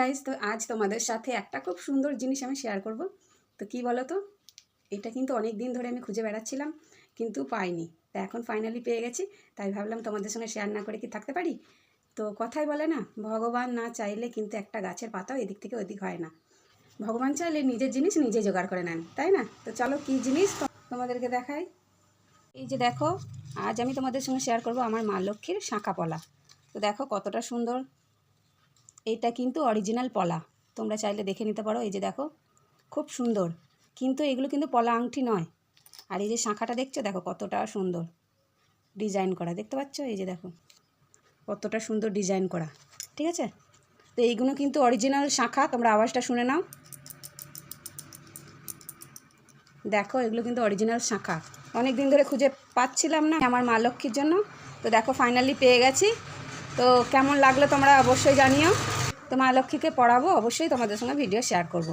Guys তো আজ তোমাদের সাথে একটা খুব সুন্দর জিনিস আমি শেয়ার করব। তো কি বলো তো এটা কিন্তু অনেক দিন ধরে আমি খুঁজে বেড়াচ্ছিলাম, কিন্তু পাইনি। তা এখন ফাইনালি পেয়ে গেছি, তাই ভাবলাম তোমাদের সঙ্গে শেয়ার না করে কি থাকতে পারি? তো কথাই বলে না, ভগবান না চাইলে কিন্তু একটা গাছের পাতাও এদিক থেকে ওদিক হয় না। ভগবান চাইলে নিজের জিনিস নিজে জোগাড় করে নেন, তাই না? তো চলো কি জিনিস তোমাদেরকে দেখাই। এই যে দেখো, আজ আমি তোমাদের সঙ্গে শেয়ার করব আমার মা লক্ষ্মীর শাঁখা পলা। তো দেখো কতটা সুন্দর। এটা কিন্তু অরিজিনাল পলা। তোমরা চাইলে দেখে নিতে পারো, এই যে দেখো, খুব সুন্দর। কিন্তু এগুলো কিন্তু পলা আংটি নয়। আর এই যে শাঁখাটা দেখছ, দেখো কতটা সুন্দর ডিজাইন করা। দেখতে পাচ্ছ? এই যে দেখো, কতটা সুন্দর ডিজাইন করা। ঠিক আছে? তো এইগুলো কিন্তু অরিজিনাল শাঁখা, তোমরা আওয়াজটা শুনে নাও। দেখো, এগুলো কিন্তু অরিজিনাল শাঁখা। অনেক দিন ধরে খুঁজে পাচ্ছিলাম না, আমার মা লক্ষ্মীর জন্য। তো দেখো ফাইনালি পেয়ে গেছি। তো কেমন লাগল তোমরা অবশ্যই জানিও। তো মা লক্ষ্মীকে পড়াবো, অবশ্যই তোমাদের সঙ্গে ভিডিও শেয়ার করব।